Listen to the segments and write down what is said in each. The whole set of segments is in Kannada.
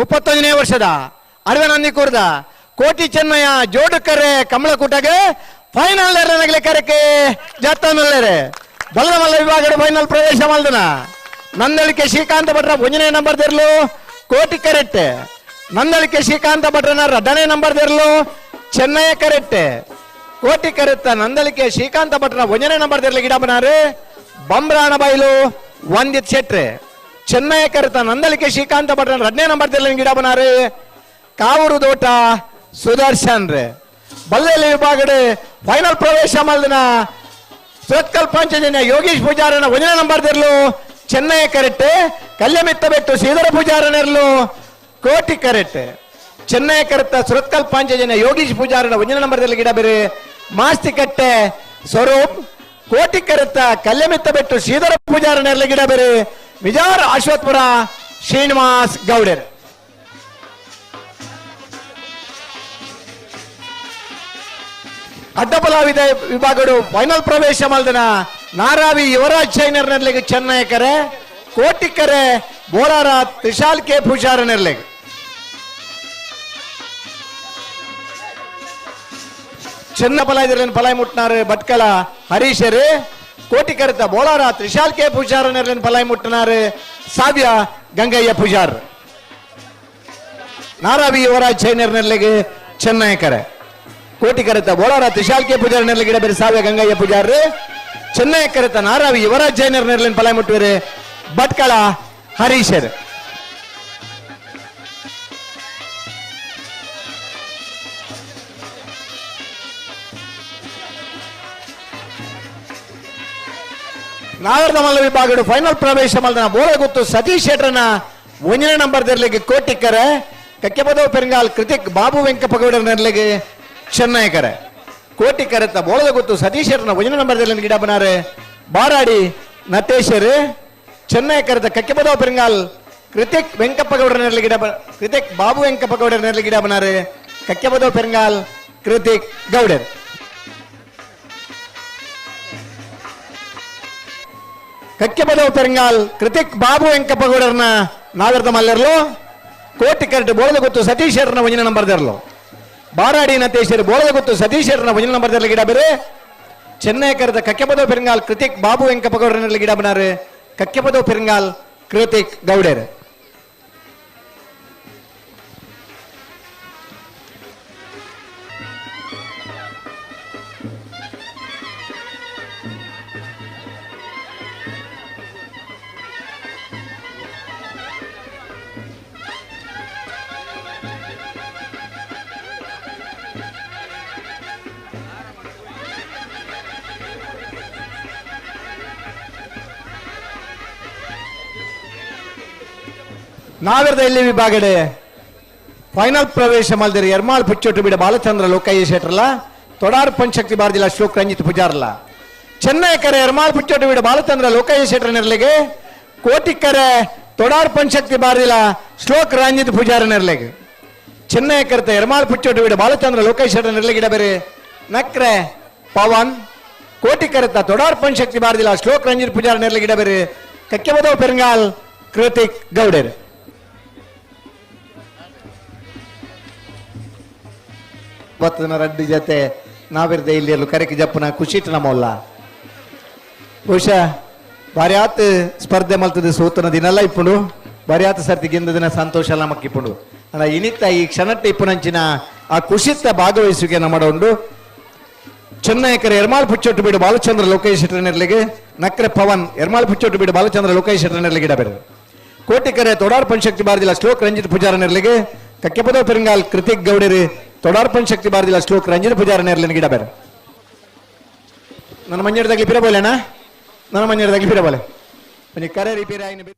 ಮುಪ್ಪತ್ತೊಂದನೇ ವರ್ಷದ ಅರವನಂದಿಕೂರ್ದ ಕೋಟಿ ಚೆನ್ನಯ್ಯ ಜೋಡುಕರೆ ಕಮಲಕೂಟಗೆ ಫೈನಲ್ ನಗಲೆ ಕರೆಕೆ ಜಾತ್ರೆ ಬಲ್ಲ ಮಲ್ಲ ವಿಭಾಗದ ಫೈನಲ್ ಪ್ರವೇಶ ಮಾಡ್ದನ ನಂದಳಿಕೆ ಶ್ರೀಕಾಂತ ಭಟ್ರ ಒಂಜನೇ ನಂಬರ್ ದಿರ್ಲು ಕೋಟಿ ಕರೆಕ್ಟ್ ನಂದಳಿಕೆ ಶ್ರೀಕಾಂತ ಭಟ್ರನ ರಡನೇ ನಂಬರ್ ದಿರ್ಲು ಚೆನ್ನಯ್ಯ ಕರೆಕ್ಟ್ ಕೋಟಿ ಕರೆತ್ತ ನಂದಳಿಕೆ ಶ್ರೀಕಾಂತ ಭಟ್ರ ಒಂಜನೇ ನಂಬರ್ ದಿರ್ಲಿ ಗಿಡ ಬನಾರು ಬಂಬ್ರಾಣ ಬೈಲು ಒಂದಿತ್ ಶೆಟ್ರೆ. ಚೆನ್ನೈ ಕರೆತ, ನಂದಲಿಕೆ ಶ್ರೀಕಾಂತ ಭಟ್ರನ್ ಹದಿನೈದು ನಂಬರ್ ಗಿಡ ಬನಾರೆ ಕಾವೂರು ದೋಟ ಸುದರ್ಶನ್ ರೇ. ಬಲ್ಲೆಲಿ ವಿಭಾಗಡೆ ಫೈನಲ್ ಪ್ರವೇಶ ಮಲ್ದಿನ ಸುರತ್ಕಲ್ ಪಂಚಜನ್ಯ ಯೋಗೀಶ್ ಪೂಜಾರನ ಒಂದನೇ ನಂಬರ್ ತೆರಲು ಚೆನ್ನೈ ಕರೆಟ್ ಕಲ್ಯಮಿತ್ತ ಬೆಟ್ಟು ಶ್ರೀಧರ ಪೂಜಾರನೆರಲು ಕೋಟಿ ಕರೆಟ್ ಚೆನ್ನೈ ಕರೆತ ಸುರತ್ಕಲ್ ಪಾಂಚಜನ್ಯ ಯೋಗೀಶ್ ಪೂಜಾರನ ಒಂದನೇ ನಂಬರ್ ತೆರಲು ಗಿಡ ಬೇರೆ ಮಾಸ್ತಿ ಕಟ್ಟೆ ಸ್ವರೂಪ್ ಕೋಟಿ ಕರೆತ ಕಲ್ಯಮಿತ್ತ ಬೆಟ್ಟು ಶ್ರೀಧರ ಪೂಜಾರನೆರಲು ಗಿಡ ಬೇರೆ ವಿಜಾರ್ ಅಶ್ವತ್ಪುರ ಶ್ರೀನಿವಾಸ್ ಗೌಡರ್. ಅಡ್ಡಬಲಾವಿದ ವಿಭಾಗಗಳು ಫೈನಲ್ ಪ್ರವೇಶ ಮಲ್ದನ ನಾರಾವಿ ಯುವರಾಜ್ ಶೈನರ್ ನೆರ್ಲೆಗೆ ಚೆನ್ನೈಕರೆ ಕೋಟಿಕರೆ ಬೋರಾರ ತ್ರಿಶಾಲ್ ಕೆ ಪೂಜಾರ ನೆರ್ಲೆಗ್ ಚೆನ್ನ ಪಲಾಯ್ದಿರಲಿನ ಪಲಾಯ್ ಮುಟ್ನಾರ ಭಟ್ಕಲ ಹರೀಶರು. ಕೋಟಿ ಕರೆತ ಬೋಳಾರ ತ್ರಿಶಾಲ್ ಕೆ ಪೂಜಾರ ನೆರ್ಲಿನ ಪಲಾಯ್ ಮುಟ್ಟನಾರು ಸಾವ್ಯ ಗಂಗಯ್ಯ ಪೂಜಾರ್. ನಾರಾವಿ ಯುವರಾಜ್ ಶೈನರ್ ನೆರ್ಲೆಗೆ ಚೆನ್ನೈಕರೆ ಕೋಟಿ ಕರೆತ ಬೋಳಾರ ತ್ರಿಶಾಲ್ ಕೆ ಪೂಜಾರ ನೆರ್ಲಿ ಗಿಡ ಬೇರೆ ಸಾವ್ಯ ಗಂಗಯ್ಯ ಪೂಜಾರ್. ಚೆನ್ನೈ ಕರೆತ ಮಲ್ಲ ವಿಭಾಗದ ಫೈನಲ್ ಪ್ರವೇಶ ಮಲ್ದನ ಬೋಳ ಗೊತ್ತು ಸತೀಶ್ ಶೆಟ್ರನ ಒಂದನೇ ನಂಬರ್ ತೆರಲಿಗೆ ಕೋಟಿಕ್ಕರೆ ಕಕ್ಕೆಪದವ ಪೆರಂಗಾಲ್ ಕೃತಿಕ್ ಬಾಬು ವೆಂಕಪ್ಪಗೌಡರ ನೆರಲಿಗೆ ಚೆನ್ನೈಕರೆ ಕೋಟಿಕರೆತ್ತ ಬೋಳದ ಗೊತ್ತು ಸತೀಶ್ ಶೆಟ್ರನ ಒಂದನೇ ನಂಬರ್ ತೆರಲಿನ ಗಿಡ ಬನಾರೆ ಬಾರಾಡಿ ನಟೇಶರು ಚೆನ್ನೈಕರೆತ ಕಕ್ಕೆಪದವ ಪೆರಂಗಾಲ್ ಕೃತಿಕ್ ವೆಂಕಪ್ಪಗೌಡರ ನೆರಲಿ ಗಿಡ ಬ- ಕೃತಿಕ್ ಬಾಬು ವೆಂಕಪ್ಪಗೌಡರ ನೆರಲಿ ಗಿಡ ಬನಾರೆ ಕಕ್ಕೆಪದವ ಪೆರಂಗಾಲ್ ಕೃತಿಕ್ ಗೌಡರ್ ಕಕ್ಕೆಪದವ ಪೆರಂಗಾಲ್ ಕೃತಿಕ್ ಬಾಬು ವೆಂಕಪ್ಪಗೌಡರನ ನಾಗರದ ಮಲ್ಲರ್ಲು ಕೋಟಿ ಕರೆಕ್ಟ್ ಬೋಳದ ಗೊತ್ತು ಸತೀಶರನ ಒಂಜಿನ ನಂಬರ್ ದರ್ಲು ಬಾರಾಡಿ ನತೇಶರು ಬೋಳದ ಗೊತ್ತು ಸತೀಶರನ ಒಂಜಿನ ನಂಬರ್ ದರ್ಲಿ ಗಿಡ ಬೇರೆ ಚೆನ್ನೈ ಕರೆದ ಕಕ್ಕೆಪದವ ಪೆರಂಗಾಲ್ ಕೃತಿಕ್ ಬಾಬು ವೆಂಕಪ್ಪಗೌಡರನಲ್ಲಿ ಗಿಡ ಬನಾರು ಕಕ್ಕೆಪದವ ಪೆರಂಗಾಲ್ ಕೃತಿಕ್ ಗೌಡರ್ ನಾಗರದ ಎಲ್ಲಿ ವಿಭಾಗಡೆ? ಫೈನಲ್ ಪ್ರವೇಶ ಮಲ್ದಿರಿ ಎರ್ಮಾಳ್ ಪುಚ್ಚೋಟು ಬಿಡ ಬಾಲಚಂದ್ರ ಲೋಕಯ್ಯ ಶೆಟ್ರಲ್ಲ, ತೊಡಾರ್ ಪಂಚಕ್ತಿ ಬಾರ್ದಿಲ್ಲ ಶ್ಲೋಕ್ ರಂಜಿತ್ ಪೂಜಾರ್ಲ. ಚೆನ್ನೈ ಕರೆ ಎರ್ಮಾಳ್ ಪುಚ್ಚೊಟ್ಟು ಬಿಡ ಬಾಲಚಂದ್ರ ಲೋಕಯ್ಯ ಶೆಟ್ರ ಕೋಟಿ ಕೋಟಿಕರೆ ತೊಡಾರ್ ಪಂಚಕ್ತಿ ಬಾರ್ದಿಲ್ಲ ಶ್ಲೋಕ್ ರಂಜಿತ್ ಪೂಜಾರ ನೆರಲಿಗೆ. ಚೆನ್ನೈ ಕರೆತ ಎರ್ಮಾಳ್ ಪುಚ್ಚೊಟ್ಟು ಬಿಡ ಬಾಲಚಂದ್ರ ಲೋಕಯ್ಯ ಶೆಟ್ರ ನೆರಲಿಗಿಡ ಬೇರೆ. ನಕ್ರೆ, ಪವನ್, ಕೋಟಿ ಕರೆತ ತೊಡಾರ್ ಪಂಚಕ್ತಿ ಬಾರ್ದಿಲ್ಲ ಶ್ಲೋಕ್ ರಂಜಿತ್ ಪೂಜಾರ ನೆರಲಿಗಿಡ ಬೇರೆ. ಕಕ್ಕೆಬದವ ಪೆರಂಗಾಲ್, ಕೃತಿಕ್ ಗೌಡರ್. ಇವತ್ತಿನ ರಡ್ಡಿ ಜೊತೆ ನಾವಿರದೆ ಇಲ್ಲಿ ಎಲ್ಲೂ ಕರೆకి ಜಪ್ಪನ ಖುಷಿಟ್ ನಮ್ಮಲ್ಲ ಬಹುಶಃ ಭಾರಿ ಆತ್ ಸ್ಪರ್ಧೆ ಮಲ್ತದ ಸೋತನ ದಿನಲ್ಲ ಇಪ್ಪುಂಡು. ಭಾರಿ ಆತ ಸರ್ತಿ ಗಿಂದ ದಿನ ಸಂತೋಷ ಎಲ್ಲ ಮಕ್ಕ ಇಪ್ಪುಂಡು. ಅಣ್ಣ, ಇನಿತ್ತ ಈ ಕ್ಷಣಟ್ಟ ಇಪ್ಪುನಂಚಿನ ಆ ಖುಷಿತ್ತ ಭಾಗವಹಿಸುವಿಕೆ ನಮ್ಮ ಉಂಡು. ಚೆನ್ನೈಕರ ಎರ್ಮಾಳ್ ಪುಚ್ಚೊಟ್ಟು ಬಿಡು ಬಾಲಚಂದ್ರ ಲೋಕೇಶ್ ಶೆಟ್ಟರ್ನಲ್ಲಿಗೆ ನಕ್ರೆ ಪವನ್ ಎರ್ಮಾಳ್ ಪುಚ್ಚೊಟ್ಟು ಬಿಡು ಬಾಲಚಂದ್ರ ಲೋಕೇಶ್ ಗಿಡ ಇಡಬೇರು ಕೋಟಿಕರೆ ತೊಡಾರ್ ಪಂಚಕ್ತಿ ಬಾರದಿಲ್ಲ ಶ್ಲೋಕ್ ರಂಜಿತ್ ಪೂಜಾರ ನೆರ್ಲಿಗೆ ಕಕ್ಕೆಪದ ಪೆರಂಗಾಲ್ ಕೃತಿಕ್ ಗೌಡರಿ ತೊಡಾರ್ ಶಕ್ತಿ ಬಾರದಿಲ್ಲ ಶ್ಲೋಕ್ ರಂಜಿತ ಪೂಜಾರ ಗಿಡ ಬೇರೆ. ನನ್ನ ಮಂಜಡದಾಗ್ಲಿ ಪಿರಬೋಲೆನಾ ನನ್ನ ಮಂಜಡದಾಗ್ಲಿ ಪಿರಬೋಲೆ ಒಂಜಿ ಕರೆ ರಿಪೇರಿ ಆಯ್ನ ಬಿ-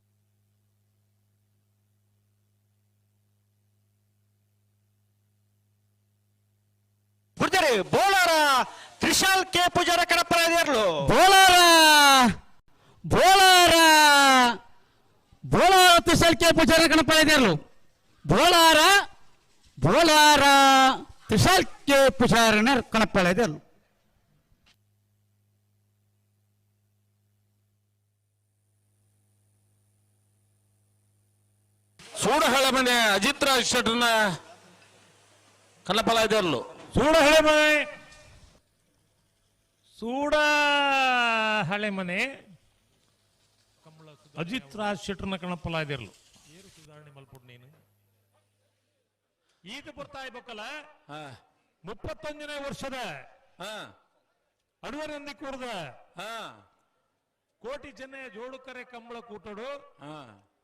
ಗುರ್ಜರಿ ಬೋಲಾರ ತ್ರಿಶಾಲ್ ಕೆ ಪೂಜಾರ ಕಡಪರಾದಿಯರ್ಲು ಬೋಲಾರ ಬೋಲಾರ ಬೋಲಾರ ತ್ರಿಶಲ್ಕೆ ಪೂಜಾರ ಕಣಪಳಿದಿರ್ಲು ಬೋಳಾರ ತ್ರಿಶಾಲ್ಕೆ ಪೂಜಾರನ ಕಣಪಳಿದಿರ್ಲು ಸೂಡಹಳ ಮನೆ ಅಜಿತ್ ರಾಜ್ ಶೆಟ್ರನ ಕನಪಲ ಇದೆಯಲ್ಲೂ ಸೂಡ ಹಳೆ ಮನೆ ಸೂಡ ಹಳೆ ಮನೆ ಅಜಿತ್ ರಾಜ್ ಶೆಟ್ಟರ್ನ ಕಣಪಲ ಇದಿರ್ಲು ಏರು ಈಗ ಬರ್ತಾ ಇರ್ಬೇಕಲ್ಲ? ಮುಪ್ಪತ್ತೊಂದನೇ ವರ್ಷದ ಹಾ. ಅಡುವನಂದಿ ಕೂಡದ. ಹಾ. ಕೋಟಿ ಜೋಳು ಜೋಡುಕರೆ ಕಂಬಳ ಕೂಟಡು ಹಾ.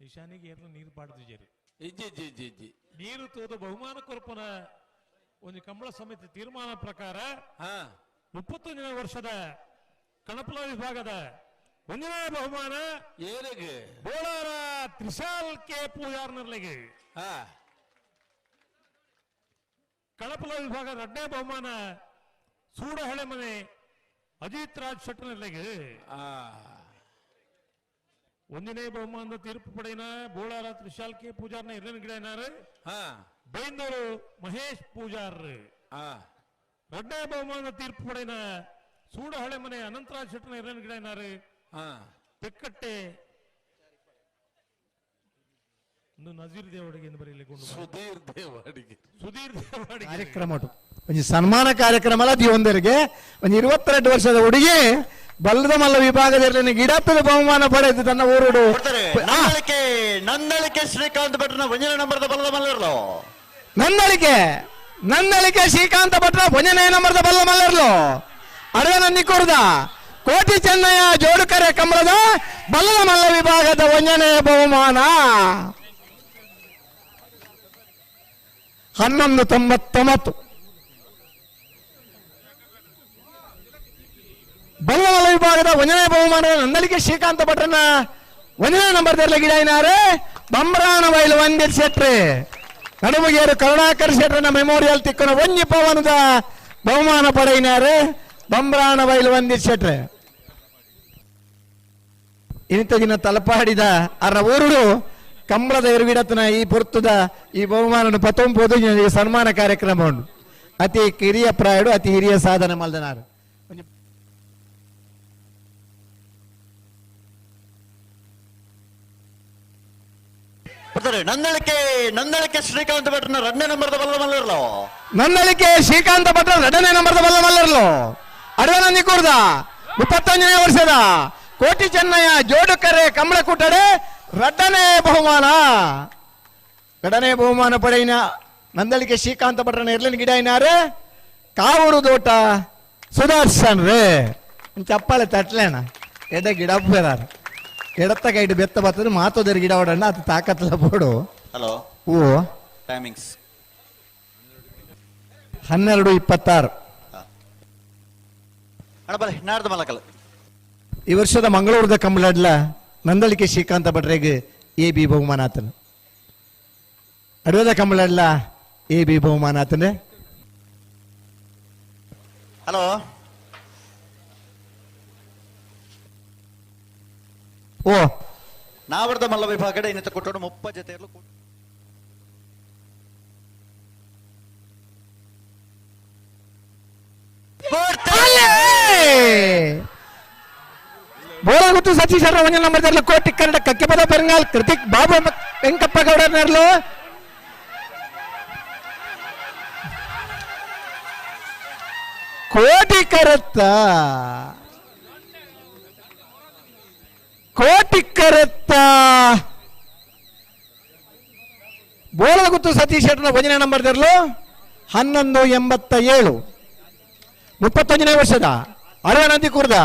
ಈಶಾನಿಗೆ ಏನು ನೀರು ಪಾಡ್ದು ಜೇರಿ ಇಜ್ಜಿ ನೀರು ತೋದು ಬಹುಮಾನ ಕೊರಪನ ಒಂದು ಕಂಬಳ ಸಮಿತಿ ತೀರ್ಮಾನ ಪ್ರಕಾರ ಹಾ. ಮುಪ್ಪತ್ತೊಂದನೇ ವರ್ಷದ ಕಣಪಲ ವಿಭಾಗದ ಒಂದನೇ ಬಹುಮಾನ ಏನಿಗೆ? ಬೋಳಾರ ತ್ರಿಶಾಲ್ ಕೆ ಪೂಜಾರ್ನರ್ಲಿಗೆ ಹಾ. ಕಳಪಲ ವಿಭಾಗದ ಎರಡನೇ ಬಹುಮಾನ ಸೂಡ ಹಳೆಮನೆ ಅಜಿತ್ ರಾಜ್ ಶೆಟ್ಟರ್ನರ್ಲಿಗೆ ಆ ಒಂದನೇ ಬಹುಮಾನದ ತೀರ್ಪು ಪಡೆಯಿನ ಬೋಳಾರ ತ್ರಿಶಾಲ್ ಕೆ ಪೂಜಾರ್ನ ಎರಡನೇ ಗಿಡ ಏನಾರು ಹಾ ಬೈಂದೂರು ಮಹೇಶ್ ಪೂಜಾರ್ ಆ ಎರಡನೇ ಬಹುಮಾನದ ತೀರ್ಪು ಪಡೆಯಿನ ಸೂಡ ಹಳೆಮನೆ ಅನಂತರಾಜ್ ಶೆಟ್ಟರ್ನ ಎರಡನೇ ಗಿಡ ಏನಾರು ಹಾ ತೆಕ್ಕಟ್ಟೆ ಒಂದು ನಜೀರ್ ದೇವಡಿಗೆ ಬರೀಲಿಕೊಂಡು ಸುಧೀರ್ ದೇವಾಡಿಗೆ ಸುಧೀರ್ ದೇವಡಿಗೆ ಕಾರ್ಯಕ್ರಮ ಒಂದು ಸನ್ಮಾನ ಕಾರ್ಯಕ್ರಮ ಅಲ್ಲ ದಿವಂದರಿಗೆ. ಒಂದು ಇರುವತ್ತೆರಡು ವರ್ಷದ ಹುಡುಗಿ ಬಲ್ಲದ ಮಲ್ಲ ವಿಭಾಗದಲ್ಲಿ ಗಿಡಪ್ಪದ ಬಹುಮಾನ ಪಡೆದು ತನ್ನ ಊರುಡು. ನಂದಳಿಕೆ ಶ್ರೀಕಾಂತ್ ಭಟ್ರ ಒಂಜನೇ ನಂಬರ್ದ ಬಲ್ಲದ ಮಲ್ಲರ್ಲು ನಂದಳಿಕೆ ನಂದಳಿಕೆ ಶ್ರೀಕಾಂತ ಭಟ್ರ ಭಂಜನೆ ನಂಬರ್ದ ಬಲ್ಲ ಮಲ್ಲರ್ಲು ಅಡವೆ ನಂದಿ ಕೂರ್ದ ಕೋಟಿ ಚೆನ್ನಯ್ಯ ಜೋಡುಕರೆ ಕಂಬಳದ ಬಲ್ಲದ ಮಲ್ಲ ವಿಭಾಗದ ವಂಜನೆಯ ಬಹುಮಾನ. ಹನ್ನೊಂದು ತೊಂಬತ್ತೊಂಬತ್ತು. ಬಂಗಾಳ ವಿಭಾಗದ ಒಂದನೇ ಬಹುಮಾನ ನಂದಲಿಕೆ ಶ್ರೀಕಾಂತ ಭಟ್ರನ್ನ ಒಂದನೇ ನಂಬರ್ ತೆರಲಿ ಗಿಡ ಏನಾರೆ ಬಂಬ್ರಾಣ ಬೈಲು ಒಂದಿರ್ ಶೆಟ್ರಿ ನಡುಮಗೇರು ಕರುಣಾಕರ್ ಶೆಟ್ರನ ಮೆಮೋರಿಯಲ್ ತಿಕ್ಕನ ಒಂಜಿ ಪವನದ ಬಹುಮಾನ ಪಡೆಯಿನಾರೆ ಬಂಬ್ರಾಣ ಬೈಲು ಒಂದಿರ್ ಶೆಟ್ರೆ ಇಂತಗಿನ ತಲಪಾಡಿದ ಅರ ಊರುಡು ಕಂಬಳದ ಎರವಿಡತನ ಈ ಪೊರ್ತುದ ಈ ಬಹುಮಾನ ಪತ್ತೊಂಬತ್ತು ಈ ಸನ್ಮಾನ ಕಾರ್ಯಕ್ರಮ ಉಂಟು. ಅತಿ ಕಿರಿಯ ಪ್ರಾಯಡು ಅತಿ ಹಿರಿಯ ಸಾಧನೆ ಮಲ್ದನಾರು. ನಂದಳಿಕೆ ನಂದಳಿಕೆ ಶ್ರೀಕಾಂತ್ ಭಟ್ರನ ಎರಡನೇ ನಂಬರ್ದ ಬಲ್ಲ ಮಲ್ಲರ್ಲು? ನಂದಳಿಕೆ ಶ್ರೀಕಾಂತ ಭಟ್ರ ಎರಡನೇ ನಂಬರ್ದ ಬಲ್ಲ ಮಲ್ಲರ್ಲು? ಅಡವೆ ನಂದಿ ಕೂರ್ದ ಇಪ್ಪತ್ತೊಂದನೇ ವರ್ಷದ ಕೋಟಿ ಚೆನ್ನಯ್ಯ ಜೋಡುಕರೆ ಕಂಬಳ ಕೂಟಡೆ ಎರಡನೇ ಬಹುಮಾನ. ಎರಡನೇ ಬಹುಮಾನ ಪಡೆಯಿನ ನಂದಳಿಕೆ ಶ್ರೀಕಾಂತ ಭಟ್ರನ ಎರ್ಲಿನ ಗಿಡ ಏನಾರೆ ಕಾವೂರು ದೋಟ ಸುದರ್ಶನ್ ರೇ. ಚಪ್ಪಾಳೆ ತಟ್ಲೇಣ ಎಡ ಗಿಡ ಬೇರಾರು ಎಡತ್ತ ಗೈಡ್ ಬೆತ್ತ ಬರ್ತದೆ ಮಾತೋದರ ಗಿಡ ಹೊಡಣ್ಣ ಅದು ತಾಕತ್ಲ ಬೋಡು. ಹಲೋ. ಓ ಟೈಮಿಂಗ್ಸ್. ಹನ್ನೆರಡು ಇಪ್ಪತ್ತಾರು. ಈ ವರ್ಷದ ಮಂಗಳೂರದ ಕಂಬಳಡ್ಲ. ನಂದಳಿಕೆ ಶ್ರೀಕಾಂತ ಭಟ್ರೆಗೆ ಎ ಬಿ ಬಹುಮಾನ ಆತನು ಅಡವದ ಕಂಬಳಡ್ಲ ಎ ಬಿ ಬಹುಮಾನ ಆತನೆ ಹಲೋ. ಓ. ನಾವರ್ದ ಮಲ್ಲ ವಿಭಾಗದ ಇನ್ನಿತ ಕೊಟ್ಟೋಡು ಮುಪ್ಪ ಜೊತೆಯಲ್ಲೂ ತರಲು ಕೋಟಿ ವೆಂಕಪ್ಪ ಕೋಟಿ ಕೋಟಿ ಕರತ್ತ. ಬೋಳಗುತ್ತು ಸತೀಶ್ ಶೆಟ್ಟರ ಒಂದನೇ ನಂಬರ್ ತರಲು ಹನ್ನೊಂದು ಎಂಬತ್ತ ಏಳು. ಮುಪ್ಪತ್ತೊಂದನೇ ವರ್ಷದ ಅರವನಂದಿ ಕೂರ್ದ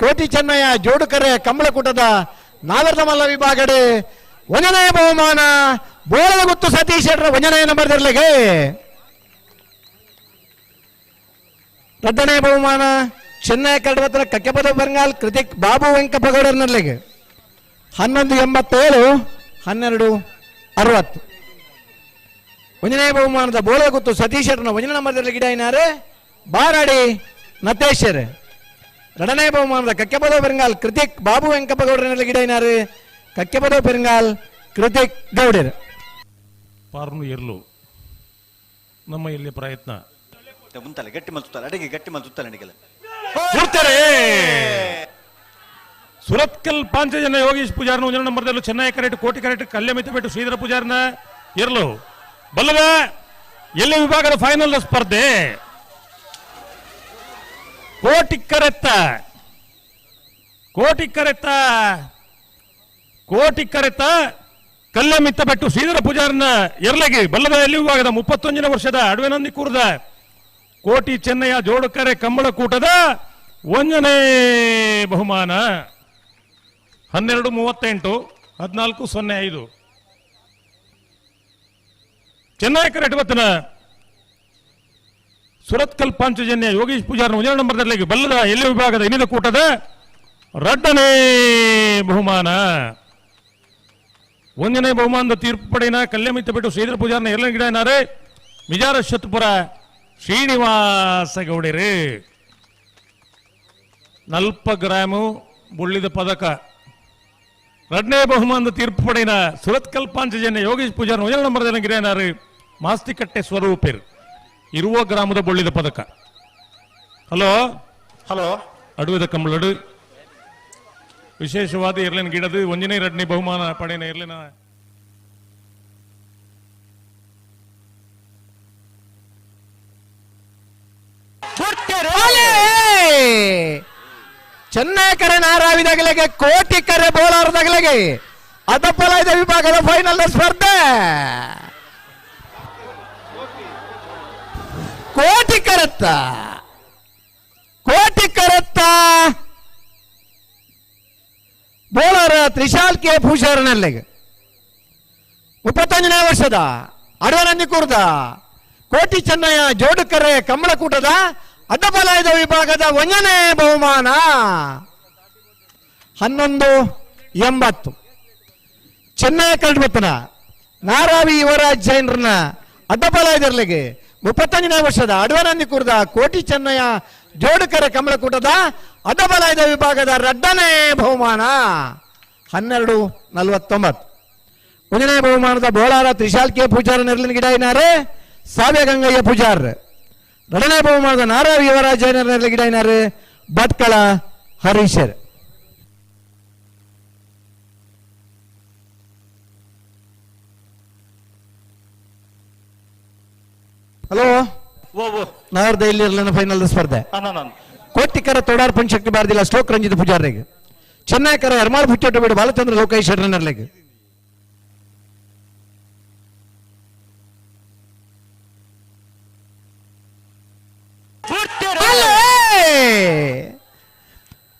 ಕೋಟಿ ಚೆನ್ನಯ್ಯ, ಜೋಡುಕರೆ, ಕಮಲಕೂಟದ ನಾಗರಮಲ್ಲ ವಿಭಾಗಡೆ ಒಂದನೇ ಬಹುಮಾನ, ಬೋಳದ ಗುತ್ತು ಸತೀಶ್ ಶೆಟ್ಟರ ಒಂದನೇ ನಂಬರ್ ಎರಡನೇ ಬಹುಮಾನ ಚೆನ್ನೈ ಕಡವತ್ರ ಕಕ್ಕೆಪದ ಬಂಗಾಲ್, ಕೃತಿಕ್ ಬಾಬು ವೆಂಕಪ್ಪಗೌಡರ್ನಲ್ಲಿಗೆ ಹನ್ನೊಂದು ಎಂಬತ್ತೇಳು, ಹನ್ನೆರಡು ಅರವತ್ತು. ಒಂದನೇ ಬಹುಮಾನದ ಬೋಳ ಗುತ್ತು ಸತೀಶ್ ಶೆಟ್ಟರ್ನ ಒಂದನೇ ನಂಬರ್ ಗಿಡ ಏನಾರೆ ಬಾರಾಡಿ ನತೇಶರ್ ಎರಡನೇ ಬಹುಮಾನದ ಕಕ್ಕೆಪದ ಬೆರಂಗಾಲ್ ಕೃತಿಕ್ ಬಾಬು ವೆಂಕಪ್ಪಗೌಡರಲ್ಲಿ ಗಿಡ ಏನಾರು ಕಕ್ಕೆಪದ ಬೆರಂಗಾಲ್ ಕೃತಿಕ್ ಗೌಡರ್ ಪಾರ್ನು ಇರ್ಲು ನಮ್ಮ ಇಲ್ಲಿ ಪ್ರಯತ್ನ ಮುಂತಲೆ ಗಟ್ಟಿ ಮಲ್ಸುತ್ತಲ್ಲ ಅಡಿಗೆ ಗಟ್ಟಿ ಮಲ್ಸುತ್ತಲ್ಲ ಅಡಿಗೆಲ್ಲ ಕೊಡ್ತಾರೆ ಸುರತ್ಕಲ್ ಪಾಂಚಜನ ಯೋಗೀಶ್ ಪೂಜಾರನ ಒಂದನೇ ನಂಬರ್ದಲ್ಲೂ ಚೆನ್ನೈ ಕರೆಕ್ಟ್ ಕೋಟಿ ಕರೆಕ್ಟ್ ಕಲ್ಯ ಮಿತ್ತಬೆಟ್ಟು ಶ್ರೀಧರ ಪೂಜಾರನ ಇರಲು ಬಲ್ಲದ ಎಲ್ಲಿ ವಿಭಾಗದ ಫೈನಲ್ ಸ್ಪರ್ಧೆ ಕೋಟಿ ಕರೆತ. ಕೋಟಿ ಕರೆತ. ಕೋಟಿ ಕರೆತ. ಕಲ್ಯ ಮಿತ್ತಬೆಟ್ಟು ಶ್ರೀಧರ ಪೂಜಾರನ ಎರಲಗಿ ಬಲ್ಲದ ಎಲ್ಲಿ ವಿಭಾಗದ ಮುಪ್ಪತ್ತೊಂದನೇ ವರ್ಷದ ಅಡವೆನಂದಿ ಕೂರ್ದ ಕೋಟಿ ಚೆನ್ನಯ್ಯ ಜೋಡಕರೆ ಕಂಬಳಕೂಟದ ಒಂದನೇ ಬಹುಮಾನ. ಹನ್ನೆರಡು ಮೂವತ್ತೆಂಟು, ಹದಿನಾಲ್ಕು ಸೊನ್ನೆ ಐದು. ಚೆನ್ನೈ ಕರೆಕ್ಟ್ ಇವತ್ತಿನ ಸುರತ್ಕಲ್ ಪಾಂಚಜನ್ಯ ಯೋಗೀಶ್ ಉಜನ ನಂಬರ್ ನಂಬರ್ದಲ್ಲಿ ಬಲ್ಲದ ಎಲ್ಲಿ ವಿಭಾಗದ ಇನ್ನಿದ ಕೂಟದ ರಡ್ಡನೇ ಬಹುಮಾನ. ಒಂದನೇ ಬಹುಮಾನದ ತೀರ್ಪು ಪಡೆಯನ ಬಿಟ್ಟು ಶ್ರೀಧರ ಪೂಜಾರ್ನ ಎಲ್ಲ ಗಿಡ ಏನಾರೆ? ಮಿಜಾರ ಶತ್ಪುರ ಶ್ರೀನಿವಾಸ ಗೌಡರು ನಲ್ಪ ಗ್ರಾಮು ಬುಳ್ಳಿದ ಪದಕ. ಎರಡನೇ ಬಹುಮಾನದ ತೀರ್ಪು ಪಡೆಯನ ಸುರತ್ಕಲ್ ಪಾಂಚಜನ್ಯ ಯೋಗೀಶ್ ಪೂಜಾರ್ನ ಒಂದನೇ ನಂಬರ್ ಗಿಡ ಏನಾರು? ಮಾಸ್ತಿಕಟ್ಟೆ ಸ್ವರೂಪಿರ್. ಇರುವ ಗ್ರಾಮದ ಬೊಳ್ಳಿದ ಪದಕ. ಹಲೋ? ಹಲೋ? ಅಡುವಿದ ಕಂಬಳಡು ವಿಶೇಷವಾದ ಇರ್ಲಿನ ಗಿಡದು ಒಂದನೇ ಎರಡನೇ ಬಹುಮಾನ ಪಡೆನ ಇರ್ಲಿನ. ಚೆನ್ನೈಕರ ಚೆನ್ನೈ ಕರೆ ನಾರಾವಿದಾಗಲೆಗೆ ಕೋಟಿ ಕರೆ ಬೋಲಾರದಾಗಲೆಗೆ ಅದಪ್ಪಲಾಯ್ದ ವಿಭಾಗದ ಫೈನಲ್ ಸ್ಪರ್ಧೆ. ಕೋಟಿ ಕರತ್ತ. ಕೋಟಿ ಕರತ್ತ. ಬೋಳರ ತ್ರಿಶಾಲ್ ಕೆ ಭೂಷಾರನಲ್ಲಿಗೆ. ಮುಪ್ಪತ್ತೊಂದನೇ ವರ್ಷದ ಅಡವನಂದಿ ಕೂರ್ದ, ಕೋಟಿ ಚೆನ್ನಯ್ಯ ಜೋಡುಕರೆ ಕಮಲಕೂಟದ ಅಡ್ಡಬಲಾಯದ ವಿಭಾಗದ ಒಂದನೇ ಬಹುಮಾನ. ಹನ್ನೊಂದು ಎಂಬತ್ತು. ಚೆನ್ನಯ್ಯ ಕಂಡುಬತ್ತನ ನಾರಾವಿ ಯುವರಾಜ್ ಜೈನ್ರನ್ನ ಅಡ್ಡಬಲಾಯದರ್ಲಿಗೆ ಮುಪ್ಪತ್ತೊಂದನೇ ವರ್ಷದ ಅಡವನಂದಿ ಕೂರ್ದ ಕೋಟಿ ಚೆನ್ನಯ್ಯ ಜೋಡುಕರೆ ಕಮಲಕೂಟದ ಅಡ್ಡಬಲಾಯದ ವಿಭಾಗದ ರಡ್ಡನೇ ಬಹುಮಾನ. ಹನ್ನೆರಡು ನಲವತ್ತೊಂಬತ್ತು. ಒಂದನೇ ಬಹುಮಾನದ ಬೋಳಾರ ತ್ರಿಶಾಲ್ ಕೆ ಪೂಜಾರ ನೆರಳಿನ ಗಿಡ ಏನಾರೆ ಸಾವ್ಯ ಗಂಗಯ್ಯ ಪೂಜಾರ್. ಎರಡನೇ ಬಹುಮಾನದ ನಾರಾಯಣ ಯುವರಾಜ ನೆರಳಿನ ಗಿಡ ಏನಾರೆ ಭಟ್ಕಳ ಹರೀಶರ್. ಹಲೋ ಓ ಓ ನಗರದ ಇಲ್ಲಿ ಇರಲಿನ ಫೈನಲ್ ಸ್ಪರ್ಧೆ. ಕೋಟಿಕರ ತೋಡಾರ್ ಪಂಚಕ್ತಿ ಬಾರದಿಲ್ಲ ಸ್ಟೋಕ್ ರಂಜಿತ ಪೂಜಾರಿಗೆ ಚೆನ್ನೈಕರ ಎರ್ಮಾಳ್ ಪುಚ್ಚೋಟ ಬಿಡು ಬಾಲಚಂದ್ರ ಲೋಕೇಶ್ ಶೆಟ್ರನರ್ಲೆಗೆ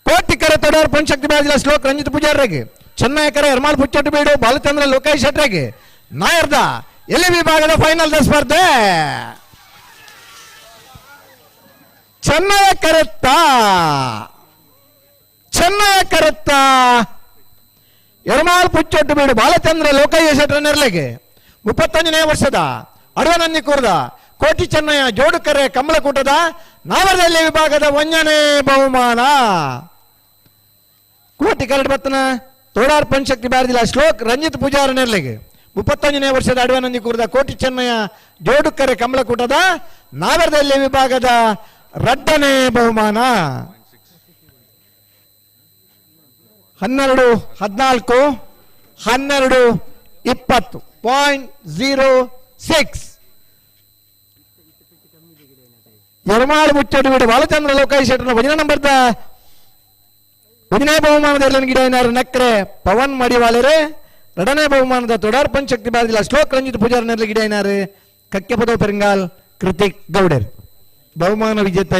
ಕೋಟಿಕರ ತೋಡಾರ್ ಪಂಚಕ್ತಿ ಬಾರದಿಲ್ಲ ಸ್ಲೋಕ್ ರಂಜಿತ್ ಪೂಜಾರಿಗೆ ಚೆನ್ನೈಕರ ಎರ್ಮಾಳ್ ಪುಚ್ಚೋಟ ಬಿಡು ಬಾಲಚಂದ್ರ ಲೋಕೇಶ್ ಶೆಟ್ರಿಗೆ ನಾಯರ್ದ ಎಲ್ಲಿ ವಿಭಾಗದ ಫೈನಲ್ ಸ್ಪರ್ಧೆ? ಚೆನ್ನಯ ಕರೆತ್ತ. ಚೆನ್ನಯ ಕರೆತ್ತ. ಎರಡು ಪುಚ್ಚೊಟ್ಟು ಬೀಡು ಬಾಲಚಂದ್ರ ಲೋಕಯ್ಯ ಶೆಟ್ರನೆರ್ಲೆಗೆ ಮುಪ್ಪತ್ತೊಂದನೇ ವರ್ಷದ ಅಡವನಂದಿ ಕುರ್ದ ಕೋಟಿ ಚೆನ್ನಯ್ಯ ಜೋಡುಕರೆ ಕಮಲಕೂಟದ ನಾವರದಲ್ಲಿ ವಿಭಾಗದ ಒಂದನೇ ಬಹುಮಾನ. ಕೋಟಿ ಕರಡ್ ಬತ್ತನ ತೋಡಾರ್ ಪಂಚಕ್ತಿ ಬಾರದಿಲ್ಲ ಶ್ಲೋಕ್ ರಂಜಿತ್ ಪೂಜಾರ ನೆರ್ಲೆಗೆ. ಮುಪ್ಪತ್ತೊಂದನೇ ವರ್ಷದ ಅಡವನಂದಿ ಕೂರ್ದ ಕೋಟಿ ಚೆನ್ನಯ್ಯ ಜೋಡುಕರೆ ಕಮಲಕೂಟದ ನಾವರದಲ್ಲಿ ವಿಭಾಗದ ಎರಡನೇ ಬಹುಮಾನ. ಹನ್ನೆರಡು ಹದಿನಾಲ್ಕು, ಹನ್ನೆರಡು ಇಪ್ಪತ್ತು. Point zero six. ಎರಮಾಳು ಮುಚ್ಚೋಡು ಬಿಡು. ಬಾಲಚಂದ್ರ ಲೋಕಾಯಿ ಶೆಟ್ಟರ್ನ ಭಜನಾ ನಂಬರ್ದ ಒಂದನೇ ಬಹುಮಾನದ ಎಲ್ಲ ಗಿಡ ಏನಾರು ನಕ್ರೆ ಪವನ್ ಮಡಿವಾಲೆರೆ ಎರಡನೇ ಬಹುಮಾನದ ತೊಡಾರ್ ಪಂಚಕ್ತಿ ಬಾರದಿಲ್ಲ. ಶ್ಲೋಕ್ ರಂಜಿತ್ ಪೂಜಾರ ನೆರಳು ಗಿಡ ಏನಾರು. ಕಕ್ಕೆ ಪದೋ ಪೆರಂಗಾಲ್ ಕೃತಿಕ್ ಗೌಡರ್. ಬಹುಮಾನ ವಿಜೇತ